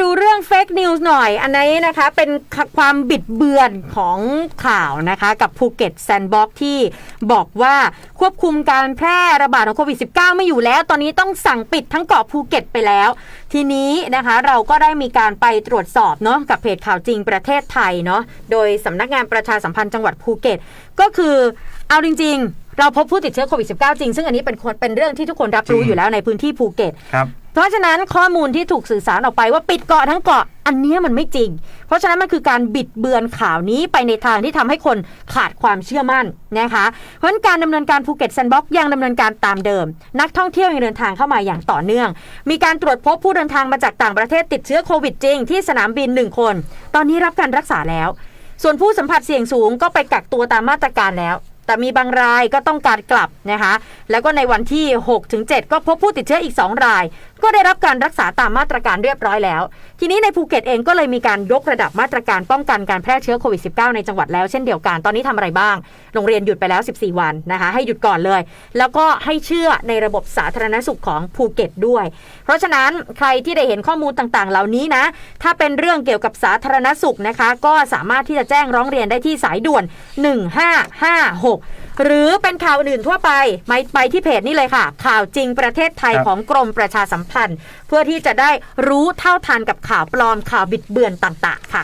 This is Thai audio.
ดูเรื่องเฟกนิวส์หน่อย อันนี้นะคะเป็นความบิดเบือนของข่าวนะคะ กับภูเก็ตแซนด์บ็อกที่บอกว่าควบคุมการแพร่ระบาดของโควิด -19 ไม่อยู่แล้ว ตอนนี้ต้องสั่งปิดทั้งเกาะภูเก็ตไปแล้ว ทีนี้นะคะเราก็ได้มีการไปตรวจสอบเนาะกับเพจข่าวจริงประเทศไทยเนาะโดยสำนักงานประชาสัมพันธ์จังหวัดภูเก็ต ก็คือเอาจริง ๆ เราพบผู้ติดเชื้อโควิด -19 จริง ซึ่งอันนี้เป็นคนเป็นเรื่องที่ทุกคนรับรู้อยู่แล้วในพื้นที่ภูเก็ตครับ เพราะฉะนั้นข้อมูลที่ถูกสื่อสารออกไปว่าปิดเกาะทั้งเกาะอันนี้มันไม่จริง เพราะฉะนั้นมันคือการบิดเบือนข่าวนี้ไปในทางที่ทำให้คนขาดความเชื่อมั่นนะคะเพราะฉะนั้นการดำเนินการภูเก็ตแซนด์บ็อกซ์ยังดำเนินการตามเดิม นักท่องเที่ยวยังเดินทางเข้ามาอย่างต่อเนื่อง มีการตรวจพบผู้เดินทางมาจากต่างประเทศติดเชื้อโควิดจริงที่สนามบินหนึ่งคน ตอนนี้รับการรักษาแล้ว ส่วนผู้สัมผัสเสี่ยงสูงก็ไปกักตัวตามมาตรการแล้วแต่มีบางรายก็ต้องการกลับนะคะ แล้วก็ในวันที่ 6-7 ก็พบผู้ติดเชื้ออีก 2 ราย ก็ได้รับการรักษาตามมาตรการเรียบร้อยแล้ว ทีนี้ในภูเก็ตเองก็เลยมีการยกระดับมาตรการป้องกันการแพร่เชื้อโควิด -19 ในจังหวัดแล้วเช่นเดียวกัน ตอนนี้ทำอะไรบ้าง โรงเรียนหยุดไปแล้ว 14 วันนะคะ ให้หยุดก่อนเลย แล้วก็ให้เชื่อในระบบสาธารณสุขของภูเก็ตด้วย เพราะฉะนั้นใครที่ได้เห็นข้อมูลต่างๆ เหล่านี้นะ ถ้าเป็นเรื่องเกี่ยวกับสาธารณสุขนะคะ ก็สามารถที่จะแจ้งร้องเรียนได้ที่สายด่วน 1556หรือเป็นข่าวอื่นทั่วไปไปไปที่เพจนี่เลยค่ะ ข่าวจริงประเทศไทยครับของกรมประชาสัมพันธ์ เพื่อที่จะได้รู้เท่าทันกับข่าวปลอมข่าวบิดเบือนต่าง ๆ ค่ะ